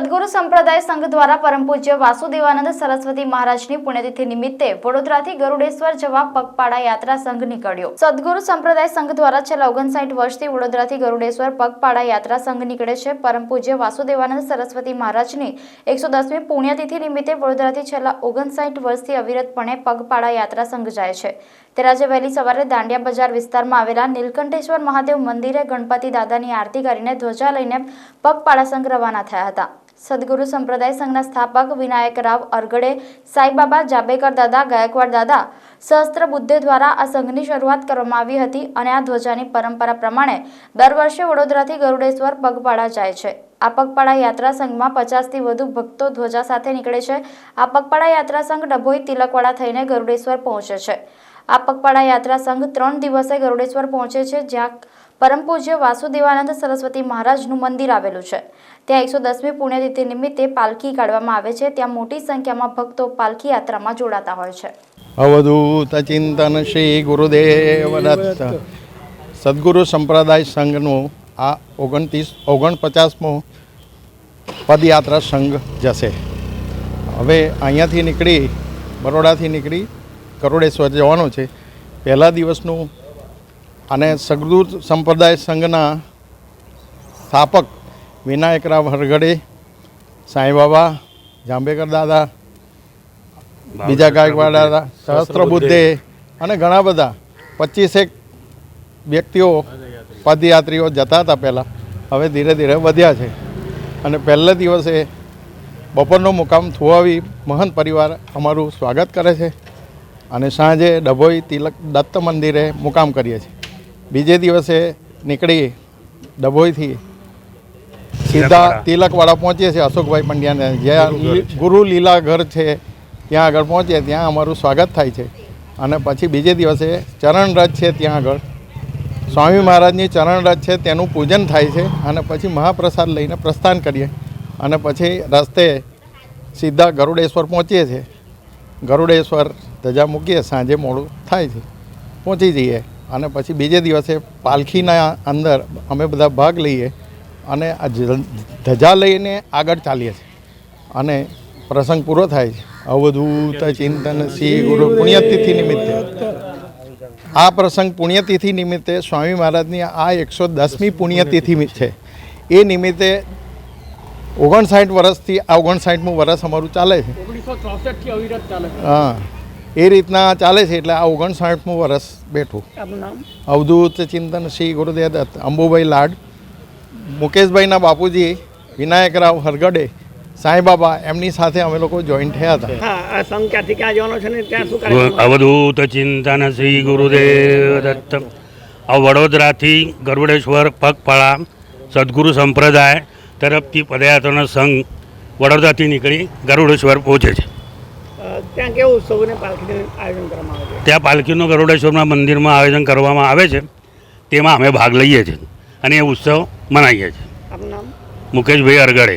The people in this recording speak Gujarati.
સદગુરુ સંપ્રદાય સંઘ દ્વારા પરમ પૂજ્ય વાસુદેવાનંદ સરસ્વતી મહારાજની પુણ્યતિથિ નિમિત્તે વડોદરાથી ગરુડેશ્વર જવા પગપાળા યાત્રા સંઘ નીકળ્યો. સદગુરુ સંપ્રદાય સંઘ દ્વારા છેલ્લા ઓગણસાઠ વર્ષથી વડોદરાથી ગરુડેશ્વર પગપાળા યાત્રા સંઘ નીકળે છે. પરમ પૂજ્ય વાસુદેવાનંદ સરસ્વતી મહારાજની એકસો દસમી પુણ્યતિથિ નિમિત્તે વડોદરાથી છેલ્લા ઓગણસાઠ વર્ષથી અવિરતપણે પગપાળા યાત્રા સંઘ જાય છે. તે આજે વહેલી સવારે દાંડિયા બજાર વિસ્તારમાં આવેલા નીલકંઠેશ્વર મહાદેવ મંદિરે ગણપતિ દાદાની આરતી કરીને ધ્વજા લઈને પગપાળા સંઘ રવાના થયા હતા. સદગુરુ સંપ્રદાય સંઘના સ્થાપક વિનાયક રાવ અરગડે, સાઈબાબા જાબેકર દાદા, ગાયકવાડ દાદા, સહસ્ત્ર બુદ્ધે દ્વારા આ સંઘની શરૂઆત કરવામાં આવી હતી અને આ ધ્વજાની પરંપરા પ્રમાણે દર વર્ષે વડોદરાથી ગરુડેશ્વર પગપાળા જાય છે. આ પગપાળા યાત્રા સંઘમાં પચાસથી વધુ ભક્તો ધ્વજા સાથે નીકળે છે. આ પગપાળા યાત્રા સંઘ ડભોઈ તિલકવાડા થઈને ગરુડેશ્વર પહોંચે છે. આ પગપાળા યાત્રા સંઘ ત્રણ દિવસે ગરુડેશ્વર પહોંચે છે, જ્યાં પરમ પૂજ્ય વાસુદેવાનંદ સરસ્વતી મહારાજનું મંદિર આવેલું છે. ત્યાં એકસો દસમી પુણ્યતિથિ નિમિત્તે પાલખી કાઢવામાં આવે છે, ત્યાં મોટી સંખ્યામાં ભક્તો પાલખી યાત્રામાં જોડાતા હોય છે. અવધૂત ચિંતન શ્રી ગુરુદેવ સદગુરુ સંપ્રદાય સંઘનું આ ઓગણત્રીસ, ઓગણપચાસમો પદયાત્રા સંઘ જશે. હવે અહીંયાથી નીકળી, બરોડાથી નીકળી કરોડેશ્વર જવાનું છે. પહેલા દિવસનું અને સદગુરુ સંપ્રદાય સંઘના સ્થાપક વિનાયકરાવ હરગડે સાંઈબાબા જાંબેકર દાદા બીજા ગાયકવાડ દાદા સહસ્ત્રબુદ્ધે અને ઘણા બધા. પચીસેક વ્યક્તિઓ પદયાત્રીઓ જતા હતા પહેલાં. હવે ધીરે ધીરે વધ્યા છે. અને પહેલા દિવસે બપોરનો મુકામ થુવાવી મહંત પરિવાર અમારું સ્વાગત કરે છે. અને સાંજે ડભોઈ તિલક દત્ત મંદિરે મુકામ કરીએ છીએ. બીજે દિવસે નીકળી ડભોઈથી સીધા તિલકવાડા. પહોંચીએ છીએ અશોકભાઈ પંડ્યાને. જ્યાં ગુરુ લીલા ઘર છે ત્યાં આગળ પહોંચીએ ત્યાં અમારું સ્વાગત થાય છે. અને પછી બીજે દિવસે ચરણરથ છે ત્યાં આગળ. સ્વામી મહારાજની ચરણરથ છે તેનું પૂજન થાય છે અને પછી મહાપ્રસાદ લઈને પ્રસ્થાન કરીએ. અને પછી રસ્તે સીધા ગરુડેશ્વર પહોંચીએ છીએ. ગરુડેશ્વર ધજા મૂકીએ સાંજે મોડું થાય છે પહોંચી જઈએ. અને પછી બીજે દિવસે પાલખીના અંદર અમે બધા ભાગ લઈએ અને આ ધજા લઈને આગળ ચાલીએ છીએ. અને પ્રસંગ પૂરો થાય છે. અવધૂત ચિંતન શ્રી ગુરુ પુણ્યતિથિ નિમિત્તે. આ પ્રસંગ પુણ્યતિથિ નિમિત્તે સ્વામી મહારાજની આ એકસો દસમી પુણ્યતિથિ છે. એ નિમિત્તે ઓગણસાઠ વર્ષથી આ ઓગણસાઠમું વર્ષ અમારું ચાલે છે. હા. એ રીતના ચાલે છે એટલે આ ઓગણસાઠમું વર્ષ બેઠું. અવધૂત ચિંતન શ્રી ગુરુદેવ દત્ત અંબુભાઈ લાડ મુકેશભાઈના બાપુજી વિનાયકરાવ હરગડે સાંઈબાબા એમની સાથે અમે લોકો જોઈન થયા હતા. હા આ સંઘ ક્યાંથી ક્યાં જવાનો છે ને ત્યાં શું કાર્યક્રમ? અવધૂત ચિંતન શ્રી ગુરુદેવ દત્ત. આ વડોદરાથી ગરુડેશ્વર પગપાળા સદગુરુ સંપ્રદાય તરફથી પદયાત્રાનો સંઘ વડોદરાથી નીકળી ગરુડેશ્વર પહોંચે છે. ત્યાં કેવું ઉત્સવોને પાલખીનું આયોજન કરવામાં આવે છે? ત્યાં પાલખીનું ગરુડેશ્વરના મંદિરમાં આયોજન કરવામાં આવે છે. તેમાં અમે ભાગ લઈએ છીએ અને એ ઉત્સવ મનાવીએ છીએ. આપનું નામ? મુકેશભાઈ અરગડે.